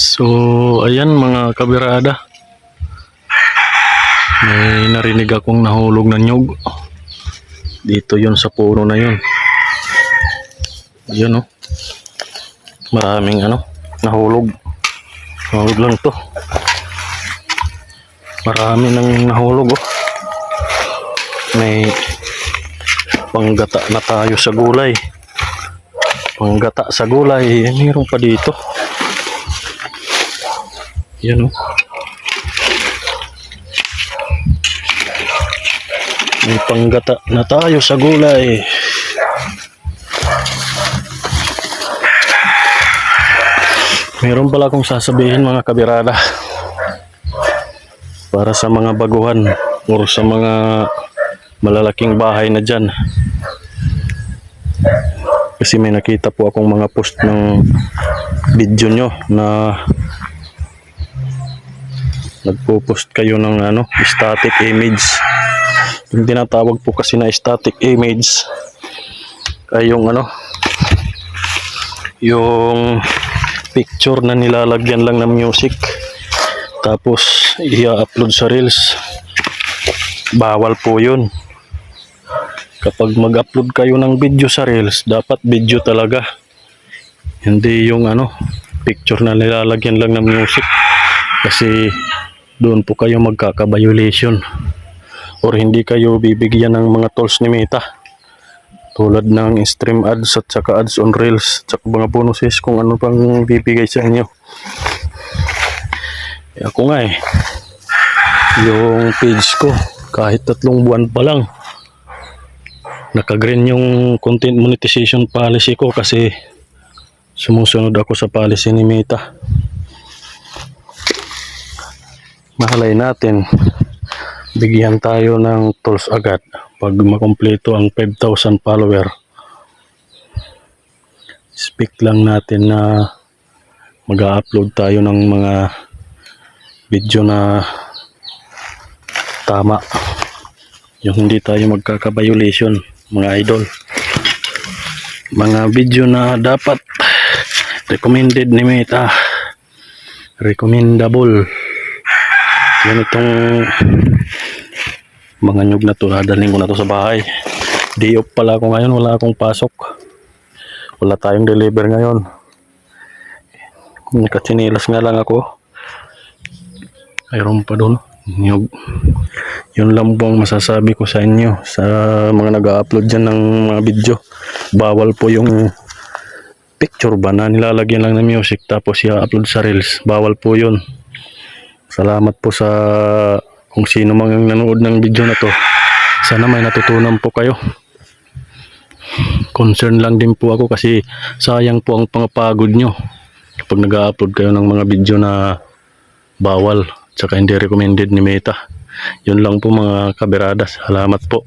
So, ayan mga kabirada. May narinig akong nahulog na nyug. Dito yun sa puno na yun. Ayan oh. Maraming ano, nahulog. Nahulog lang to. Marami nang nahulog oh. May panggata na tayo sa gulay. Panggata sa gulay. Eh, Mayroon pa dito. Yan oh. May panggata na tayo sa gulay. Meron pala akong sasabihin mga kabirada. Para sa mga baguhan or sa mga malalaking bahay na dyan. Kasi may nakita po akong mga post ng video nyo na nagpo-post kayo ng ano, static image. Yung tinatawag po kasi na static image ay yung ano, yung picture na nilalagyan lang ng music tapos i-upload sa Reels. Bawal po yun. Kapag mag-upload kayo ng video sa Reels, dapat video talaga. Hindi yung ano, picture na nilalagyan lang ng music. Kasi doon po kayo magkaka-violation or hindi kayo bibigyan ng mga tools ni Meta. Tulad ng stream ads at saka ads on reels. At saka mga bonuses kung ano pang bibigay sa inyo. Eh, ako nga eh. Yung page ko kahit tatlong buwan pa lang naka-green yung content monetization policy ko kasi sumusunod ako sa policy ni Meta mahalay natin. Bigyan tayo ng tools agad pag makumpleto ang 5,000 follower. Speak lang natin na mag-upload tayo ng mga video na tama. Yung hindi tayo magkaka-violation mga idol. Mga video na dapat recommended ni Meta. Recommendable yan itong mga nyug na to dadalhin ko na to sa bahay. Day off pala ako ngayon wala akong pasok. Wala tayong deliver ngayon. Nakatsinilas nga lang ako. Mayroon pa doon nyug. Yun lang po ang masasabi ko sa inyo sa mga nag-upload dyan ng mga video. Bawal po yung picture ba na nilalagyan lang ng music tapos i-upload sa reels. Bawal po yun Salamat po sa kung sino mang nanood ng video na to. Sana may natutunan po kayo. Concern lang din po ako kasi sayang po ang pangapagod nyo kapag nag-upload kayo ng mga video na bawal tsaka hindi recommended ni Meta. Yun lang po mga kaberadas. Salamat po.